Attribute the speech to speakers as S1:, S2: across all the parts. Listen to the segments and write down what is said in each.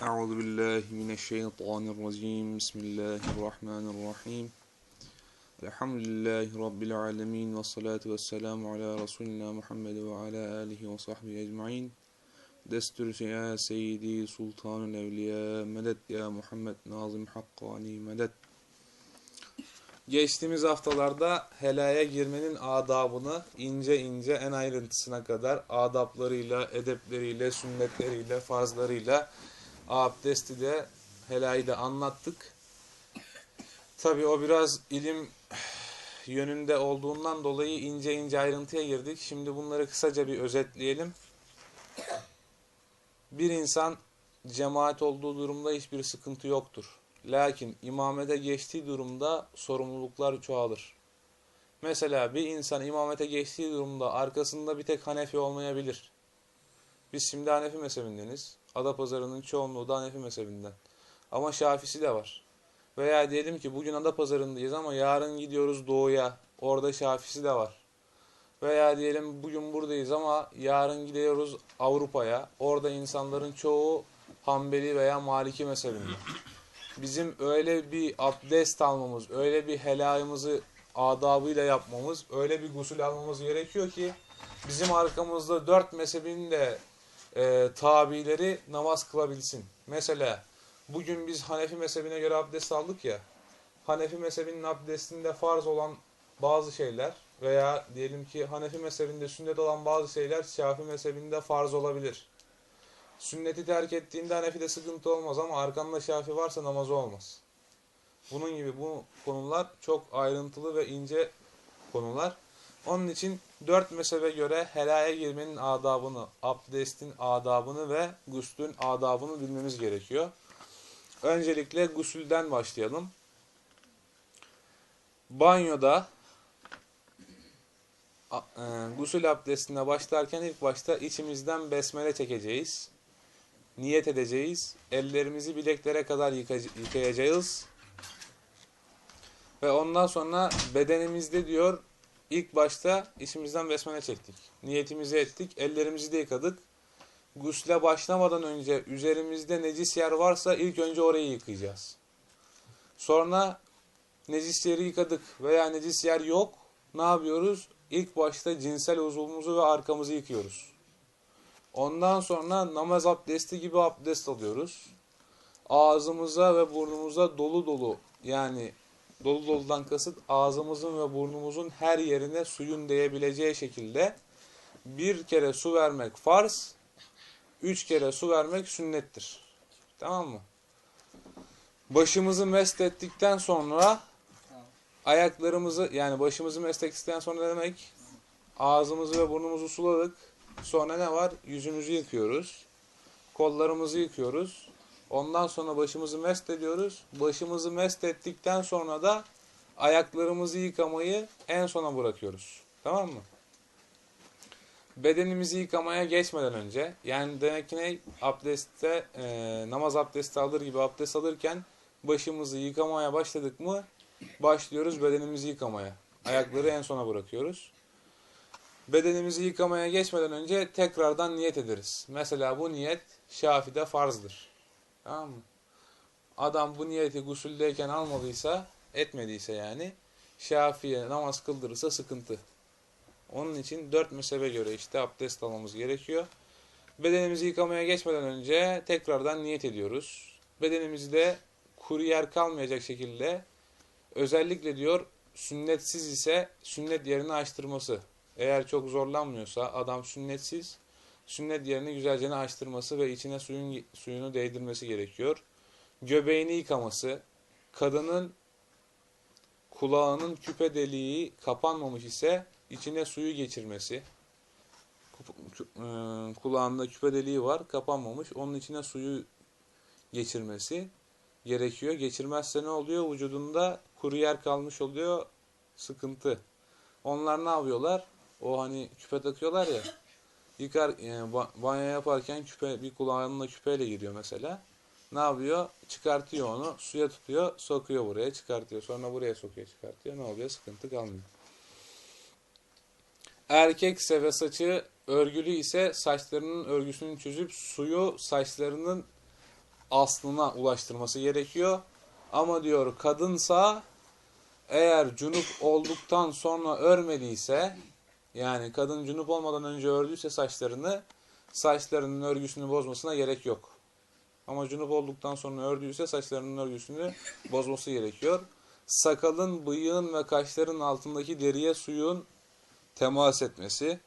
S1: Euzu billahi mineşşeytanirracim. Bismillahirrahmanirrahim. Elhamdülillahi rabbil alamin ve salatu vesselamu ala resulina Muhammed ve ala alihi ve sahbihi ecmaîn. Destür ya seyyidi sultanul evliya medet ya Muhammed nazım hakkani medet. Geçtiğimiz haftalarda helaya girmenin adabını ince ince en ayrıntısına kadar adaplarıyla, edepleriyle, sünnetleriyle, farzlarıyla abdesti de helayı da anlattık. Tabi o biraz ilim yönünde olduğundan dolayı ince ince ayrıntıya girdik. Şimdi bunları kısaca bir özetleyelim. Bir insan cemaat olduğu durumda hiçbir sıkıntı yoktur. Lakin imamete geçtiği durumda sorumluluklar çoğalır. Mesela bir insan imamete geçtiği durumda arkasında bir tek Hanefi olmayabilir. Biz şimdi Hanefi mezhebindeniz. Adapazarı'nın çoğunluğu da Hanefi mezhebinden. Ama Şafisi de var. Veya diyelim ki bugün Adapazarı'ndayız ama yarın gidiyoruz Doğu'ya. Orada Şafisi de var. Veya diyelim bugün buradayız ama yarın gidiyoruz Avrupa'ya. Orada insanların çoğu Hanbeli veya Maliki mezhebinde. Bizim öyle bir abdest almamız, öyle bir helayımızı adabıyla yapmamız, öyle bir gusül almamız gerekiyor ki bizim arkamızda dört mezhebin de e, tabileri namaz kılabilsin. Mesela bugün biz Hanefi mezhebine göre abdest aldık ya, Hanefi mezhebinin abdestinde farz olan bazı şeyler veya diyelim ki Hanefi mezhebinde sünnet olan bazı şeyler Şafii mezhebinde farz olabilir. Sünneti terk ettiğinde Hanefi'de sıkıntı olmaz ama arkanda Şafii varsa namazı olmaz. Bunun gibi bu konular çok ayrıntılı ve ince konular. Onun için dört mezhebe göre helaya girmenin adabını, abdestin adabını ve guslün adabını bilmemiz gerekiyor. Öncelikle gusülden başlayalım. Banyoda e, gusül abdestine başlarken ilk başta içimizden besmele çekeceğiz. Niyet edeceğiz. Ellerimizi bileklere kadar yıkayacağız. Ve ondan sonra bedenimizde diyor ilk başta içimizden besmele çektik. Niyetimizi ettik. Ellerimizi de yıkadık. Gusle başlamadan önce üzerimizde necis yer varsa ilk önce orayı yıkayacağız. Sonra necis yeri yıkadık veya necis yer yok. Ne yapıyoruz? İlk başta cinsel uzvumuzu ve arkamızı yıkıyoruz. Ondan sonra namaz abdesti gibi abdest alıyoruz. Ağzımıza ve burnumuza dolu dolu yani dolu doludan kasıt ağzımızın ve burnumuzun her yerine suyun değebileceği şekilde bir kere su vermek farz, üç kere su vermek sünnettir. Tamam mı? Başımızı mest ettikten sonra ayaklarımızı yani başımızı mest ettikten sonra demek ağzımızı ve burnumuzu suladık. Sonra ne var? Yüzümüzü yıkıyoruz. Kollarımızı yıkıyoruz. Ondan sonra başımızı mest ediyoruz. Başımızı mest ettikten sonra da ayaklarımızı yıkamayı en sona bırakıyoruz. Tamam mı? Bedenimizi yıkamaya geçmeden önce yani demek ki ne? Abdestte e, namaz abdesti alır gibi abdest alırken başımızı yıkamaya başladık mı başlıyoruz bedenimizi yıkamaya. Ayakları en sona bırakıyoruz. Bedenimizi yıkamaya geçmeden önce tekrardan niyet ederiz. Mesela bu niyet Şafi'de farzdır. Tamam mı? Adam bu niyeti gusüldeyken almadıysa, etmediyse yani, Şafi'ye namaz kıldırırsa sıkıntı. Onun için dört mezhebe göre işte abdest almamız gerekiyor. Bedenimizi yıkamaya geçmeden önce tekrardan niyet ediyoruz. Bedenimizde kuru yer kalmayacak şekilde özellikle diyor sünnetsiz ise sünnet yerini açtırması. Eğer çok zorlanmıyorsa adam sünnetsiz, sünnet yerini güzelce açtırması ve içine suyun suyunu değdirmesi gerekiyor. Göbeğini yıkaması, kadının kulağının küpe deliği kapanmamış ise içine suyu geçirmesi. Kulağında küpe deliği var, kapanmamış. Onun içine suyu geçirmesi gerekiyor. Geçirmezse ne oluyor? Vücudunda kuru yer kalmış oluyor. Sıkıntı. Onlar ne yapıyorlar? O hani küpe takıyorlar ya. Yıkar yani banyo yaparken küpe bir kulağına küpeyle giriyor mesela. Ne yapıyor? Çıkartıyor onu, suya tutuyor, sokuyor buraya, çıkartıyor. Sonra buraya sokuyor, çıkartıyor. Ne oluyor? Sıkıntı kalmıyor. Erkekse ve saçı örgülü ise saçlarının örgüsünü çözüp suyu saçlarının aslına ulaştırması gerekiyor. Ama diyor kadınsa eğer cunup olduktan sonra örmediyse yani kadın cunup olmadan önce ördüyse saçlarını saçlarının örgüsünü bozmasına gerek yok. Ama cunup olduktan sonra ördüyse saçlarının örgüsünü bozması gerekiyor. Sakalın, bıyığın ve kaşların altındaki deriye suyun temas etmesi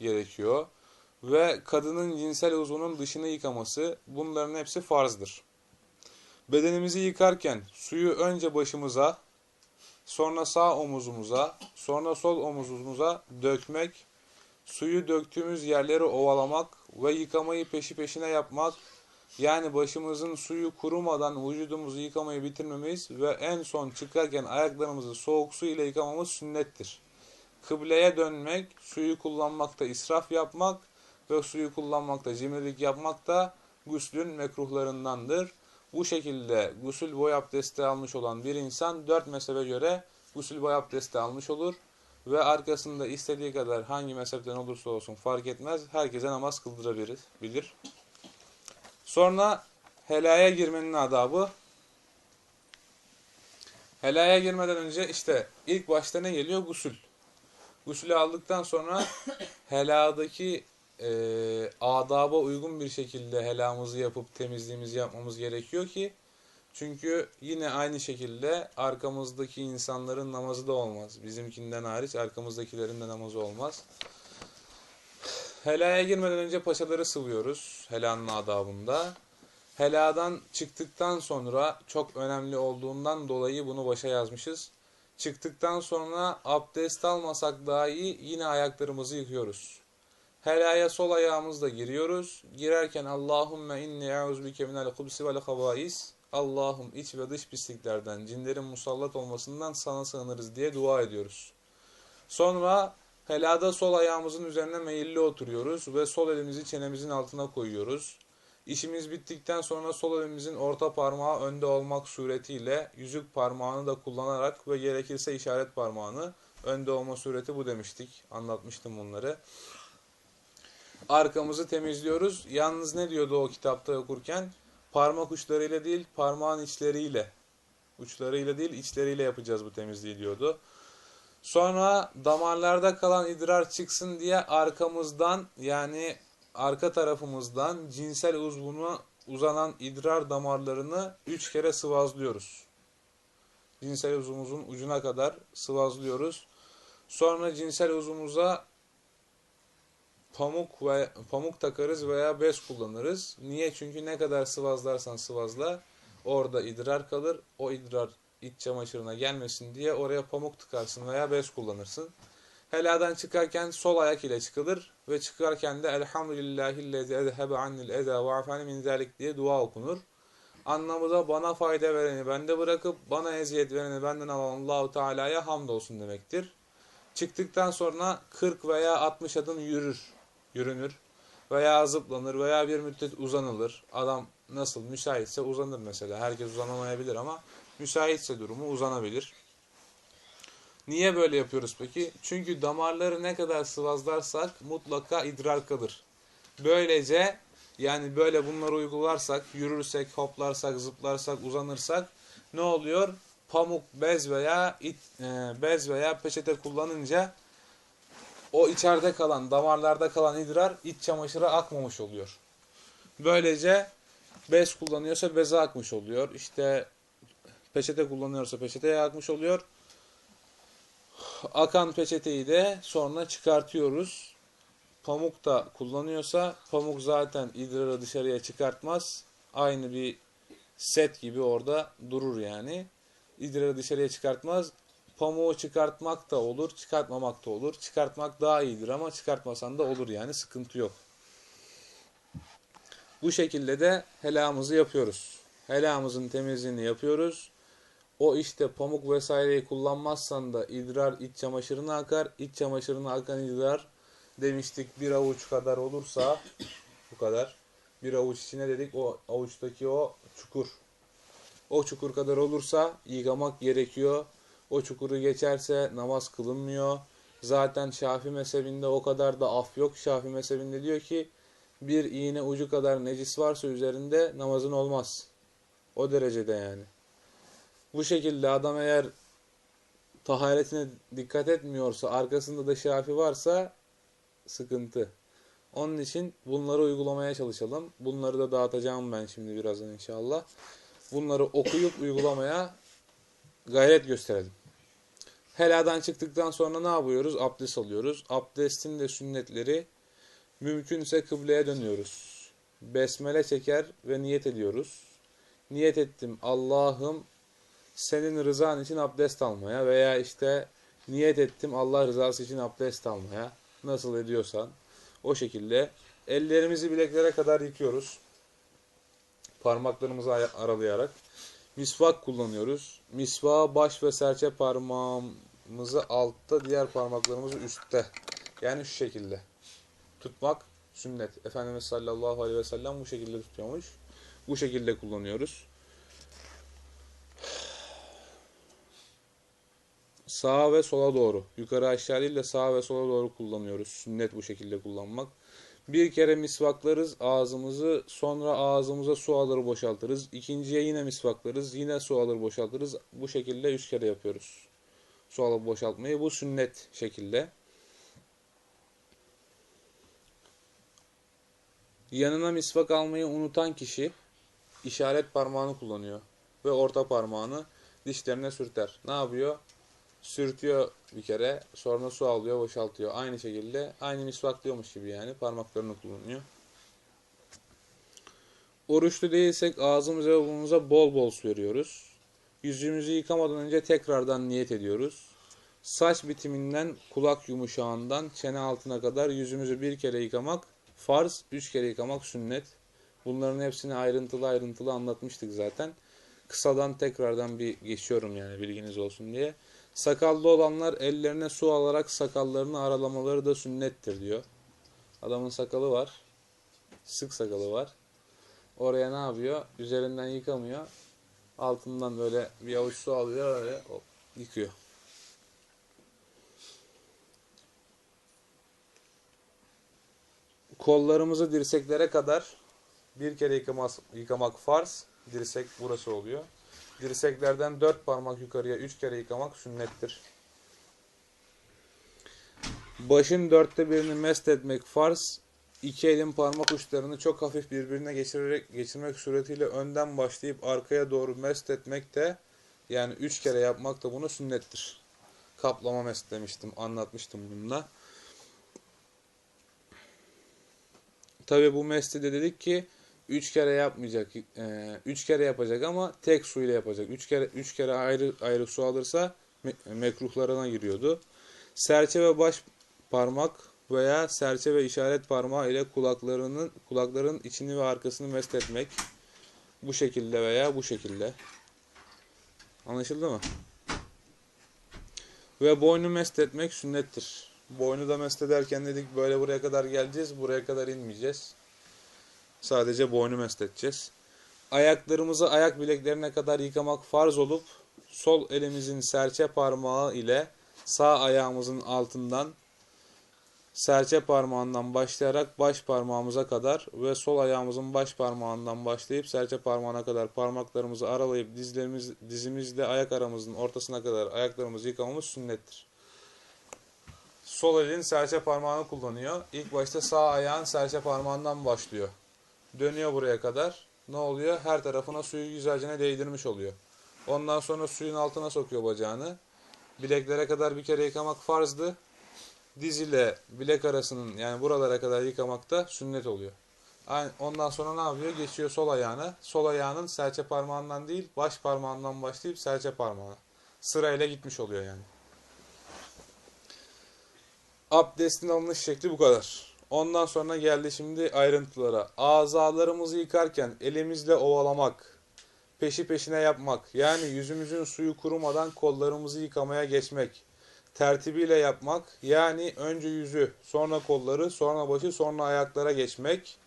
S1: gerekiyor. Ve kadının cinsel uzvunun dışını yıkaması bunların hepsi farzdır. Bedenimizi yıkarken suyu önce başımıza, sonra sağ omuzumuza, sonra sol omuzumuza dökmek, suyu döktüğümüz yerleri ovalamak ve yıkamayı peşi peşine yapmak, yani başımızın suyu kurumadan vücudumuzu yıkamayı bitirmemiz ve en son çıkarken ayaklarımızı soğuk su ile yıkamamız sünnettir. Kıbleye dönmek, suyu kullanmakta israf yapmak ve suyu kullanmakta cimrilik yapmak da guslün mekruhlarındandır. Bu şekilde gusül boy abdesti almış olan bir insan dört mezhebe göre gusül boy abdesti almış olur. Ve arkasında istediği kadar hangi mezhepten olursa olsun fark etmez. Herkese namaz kıldırabilir. Bilir. Sonra helaya girmenin adabı. Helaya girmeden önce işte ilk başta ne geliyor? Gusül. Gusülü aldıktan sonra heladaki e, adaba uygun bir şekilde helamızı yapıp temizliğimizi yapmamız gerekiyor ki çünkü yine aynı şekilde arkamızdaki insanların namazı da olmaz. Bizimkinden hariç arkamızdakilerin de namazı olmaz. Helaya girmeden önce paçaları sıvıyoruz helanın adabında. Heladan çıktıktan sonra çok önemli olduğundan dolayı bunu başa yazmışız. Çıktıktan sonra abdest almasak dahi yine ayaklarımızı yıkıyoruz. Helaya sol ayağımızla giriyoruz. Girerken Allahümme inni euzbike minel hubsi vel havais. Allah'ım iç ve dış pisliklerden, cinlerin musallat olmasından sana sığınırız diye dua ediyoruz. Sonra helada sol ayağımızın üzerine meyilli oturuyoruz ve sol elimizi çenemizin altına koyuyoruz. İşimiz bittikten sonra sol elimizin orta parmağı önde olmak suretiyle yüzük parmağını da kullanarak ve gerekirse işaret parmağını önde olma sureti bu demiştik. Anlatmıştım bunları. Arkamızı temizliyoruz. Yalnız ne diyordu o kitapta okurken? Parmak uçlarıyla değil, parmağın içleriyle. Uçlarıyla değil, içleriyle yapacağız bu temizliği diyordu. Sonra damarlarda kalan idrar çıksın diye arkamızdan yani arka tarafımızdan cinsel uzvuna uzanan idrar damarlarını üç kere sıvazlıyoruz. Cinsel uzvumuzun ucuna kadar sıvazlıyoruz. Sonra cinsel uzvumuza pamuk ve pamuk takarız veya bez kullanırız. Niye? Çünkü ne kadar sıvazlarsan sıvazla orada idrar kalır. O idrar iç çamaşırına gelmesin diye oraya pamuk tıkarsın veya bez kullanırsın. Heladan çıkarken sol ayak ile çıkılır ve çıkarken de Elhamdülillahillezi ezhebe annil eza ve afani min zalik diye dua okunur. Anlamı da bana fayda vereni bende bırakıp bana eziyet vereni benden alan Allahu Teala'ya hamdolsun demektir. Çıktıktan sonra 40 veya 60 adım yürür, yürünür veya zıplanır veya bir müddet uzanılır. Adam nasıl müsaitse uzanır mesela. Herkes uzanamayabilir ama müsaitse durumu uzanabilir. Niye böyle yapıyoruz peki? Çünkü damarları ne kadar sıvazlarsak mutlaka idrar kalır. Böylece yani böyle bunları uygularsak, yürürsek, hoplarsak, zıplarsak, uzanırsak ne oluyor? Pamuk, bez veya it, e, bez veya peçete kullanınca o içeride kalan, damarlarda kalan idrar iç çamaşıra akmamış oluyor. Böylece bez kullanıyorsa beze akmış oluyor. İşte peçete kullanıyorsa peçeteye akmış oluyor akan peçeteyi de sonra çıkartıyoruz. Pamuk da kullanıyorsa pamuk zaten idrarı dışarıya çıkartmaz. Aynı bir set gibi orada durur yani. İdrarı dışarıya çıkartmaz. Pamuğu çıkartmak da olur, çıkartmamak da olur. Çıkartmak daha iyidir ama çıkartmasan da olur yani sıkıntı yok. Bu şekilde de helamızı yapıyoruz. Helamızın temizliğini yapıyoruz. O işte pamuk vesaireyi kullanmazsan da idrar iç çamaşırına akar. İç çamaşırına akan idrar demiştik bir avuç kadar olursa bu kadar. Bir avuç içine dedik o avuçtaki o çukur. O çukur kadar olursa yıkamak gerekiyor. O çukuru geçerse namaz kılınmıyor. Zaten Şafi mezhebinde o kadar da af yok. Şafi mezhebinde diyor ki bir iğne ucu kadar necis varsa üzerinde namazın olmaz. O derecede yani. Bu şekilde adam eğer taharetine dikkat etmiyorsa, arkasında da şafi varsa sıkıntı. Onun için bunları uygulamaya çalışalım. Bunları da dağıtacağım ben şimdi birazdan inşallah. Bunları okuyup uygulamaya gayret gösterelim. Heladan çıktıktan sonra ne yapıyoruz? Abdest alıyoruz. Abdestin de sünnetleri mümkünse kıbleye dönüyoruz. Besmele çeker ve niyet ediyoruz. Niyet ettim Allah'ım senin rızan için abdest almaya veya işte niyet ettim Allah rızası için abdest almaya. Nasıl ediyorsan o şekilde ellerimizi bileklere kadar yıkıyoruz. Parmaklarımızı aralayarak. Misvak kullanıyoruz. Misvağı baş ve serçe parmağımızı altta, diğer parmaklarımızı üstte. Yani şu şekilde. Tutmak sünnet. Efendimiz sallallahu aleyhi ve sellem bu şekilde tutuyormuş. Bu şekilde kullanıyoruz. Sağa ve sola doğru. Yukarı aşağı değil de sağa ve sola doğru kullanıyoruz. Sünnet bu şekilde kullanmak. Bir kere misvaklarız ağzımızı, sonra ağzımıza su alır boşaltırız. İkinciye yine misvaklarız, yine su alır boşaltırız. Bu şekilde üç kere yapıyoruz. Su alıp boşaltmayı. Bu sünnet şekilde. Yanına misvak almayı unutan kişi işaret parmağını kullanıyor. Ve orta parmağını dişlerine sürter. Ne yapıyor? Sürtüyor bir kere. Sonra su alıyor, boşaltıyor. Aynı şekilde aynı misvaklıyormuş gibi yani parmaklarını kullanıyor. Oruçlu değilsek ağzımıza ve burnumuza bol bol su veriyoruz. Yüzümüzü yıkamadan önce tekrardan niyet ediyoruz. Saç bitiminden kulak yumuşağından çene altına kadar yüzümüzü bir kere yıkamak farz, üç kere yıkamak sünnet. Bunların hepsini ayrıntılı ayrıntılı anlatmıştık zaten. Kısadan tekrardan bir geçiyorum yani bilginiz olsun diye. Sakallı olanlar ellerine su alarak sakallarını aralamaları da sünnettir diyor. Adamın sakalı var. Sık sakalı var. Oraya ne yapıyor? Üzerinden yıkamıyor. Altından böyle bir avuç su alıyor öyle hop, yıkıyor. Kollarımızı dirseklere kadar bir kere yıkamak, yıkamak farz. Dirsek burası oluyor. Dirseklerden dört parmak yukarıya üç kere yıkamak sünnettir. Başın dörtte birini mest etmek farz. İki elin parmak uçlarını çok hafif birbirine geçirerek geçirmek suretiyle önden başlayıp arkaya doğru mest etmek de yani üç kere yapmak da bunu sünnettir. Kaplama mest demiştim, anlatmıştım bununla. Tabi bu mesti de dedik ki üç kere yapmayacak, e, üç kere yapacak ama tek suyla yapacak. Üç kere üç kere ayrı ayrı su alırsa me mekruhlarına giriyordu. Serçe ve baş parmak veya serçe ve işaret parmağı ile kulaklarının kulakların içini ve arkasını mest etmek. Bu şekilde veya bu şekilde. Anlaşıldı mı? Ve boynu mest etmek sünnettir. Boynu da mest ederken dedik böyle buraya kadar geleceğiz, buraya kadar inmeyeceğiz. Sadece boynu mest edeceğiz. Ayaklarımızı ayak bileklerine kadar yıkamak farz olup sol elimizin serçe parmağı ile sağ ayağımızın altından serçe parmağından başlayarak baş parmağımıza kadar ve sol ayağımızın baş parmağından başlayıp serçe parmağına kadar parmaklarımızı aralayıp dizlerimiz, dizimizle ayak aramızın ortasına kadar ayaklarımızı yıkamamız sünnettir. Sol elin serçe parmağını kullanıyor. İlk başta sağ ayağın serçe parmağından başlıyor. Dönüyor buraya kadar. Ne oluyor? Her tarafına suyu güzelce değdirmiş oluyor. Ondan sonra suyun altına sokuyor bacağını. Bileklere kadar bir kere yıkamak farzdı. Diz ile bilek arasının yani buralara kadar yıkamak da sünnet oluyor. Ondan sonra ne yapıyor? Geçiyor sol ayağına. Sol ayağının serçe parmağından değil baş parmağından başlayıp serçe parmağına. Sırayla gitmiş oluyor yani. Abdestin alınış şekli bu kadar. Ondan sonra geldi şimdi ayrıntılara. Azalarımızı yıkarken elimizle ovalamak, peşi peşine yapmak, yani yüzümüzün suyu kurumadan kollarımızı yıkamaya geçmek, tertibiyle yapmak, yani önce yüzü, sonra kolları, sonra başı, sonra ayaklara geçmek,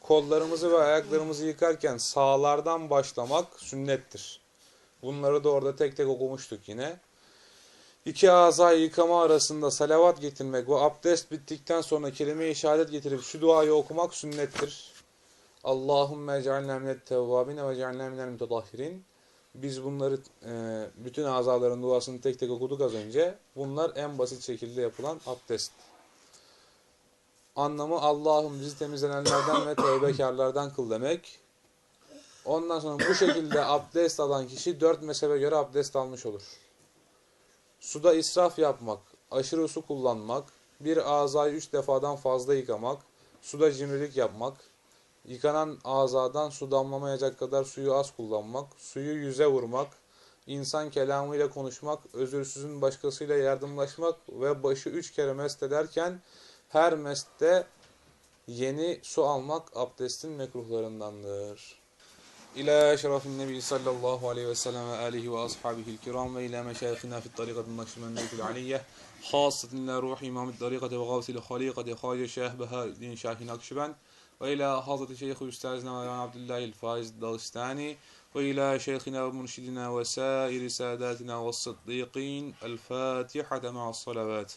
S1: kollarımızı ve ayaklarımızı yıkarken sağlardan başlamak sünnettir. Bunları da orada tek tek okumuştuk yine. İki azayı yıkama arasında salavat getirmek ve abdest bittikten sonra kelime-i şehadet getirip şu duayı okumak sünnettir. Allahümme ec'alna minet tevvabine ve ec'alna minel mutetahhirin. Biz bunları e, bütün azaların duasını tek tek okuduk az önce. Bunlar en basit şekilde yapılan abdest. Anlamı Allah'ım bizi temizlenenlerden ve tövbekarlardan kıl demek. Ondan sonra bu şekilde abdest alan kişi dört mezhebe göre abdest almış olur. Suda israf yapmak, aşırı su kullanmak, bir azayı üç defadan fazla yıkamak, suda cimrilik yapmak, Yıkanan azadan su damlamayacak kadar suyu az kullanmak, suyu yüze vurmak, insan kelamıyla konuşmak, özürsüzün başkasıyla yardımlaşmak ve başı üç kere mest ederken her meste yeni su almak abdestin mekruhlarındandır. İlâ şerefin nebi sallallahu aleyhi ve sellem ve alihi ve ashabihil kiram ve ilâ meşayihina fit tarikatin nakşibendikul aliyyeh hassetin la ruhi imamit tarikati ve gavsil halikati hacı şehbeha din şahin nakşibend وإلى حضرة شيخ أستاذنا مولانا عبد الله الفائز الدغستاني وإلى شيخنا ومرشدنا وسائر ساداتنا والصديقين الفاتحة مع الصلوات.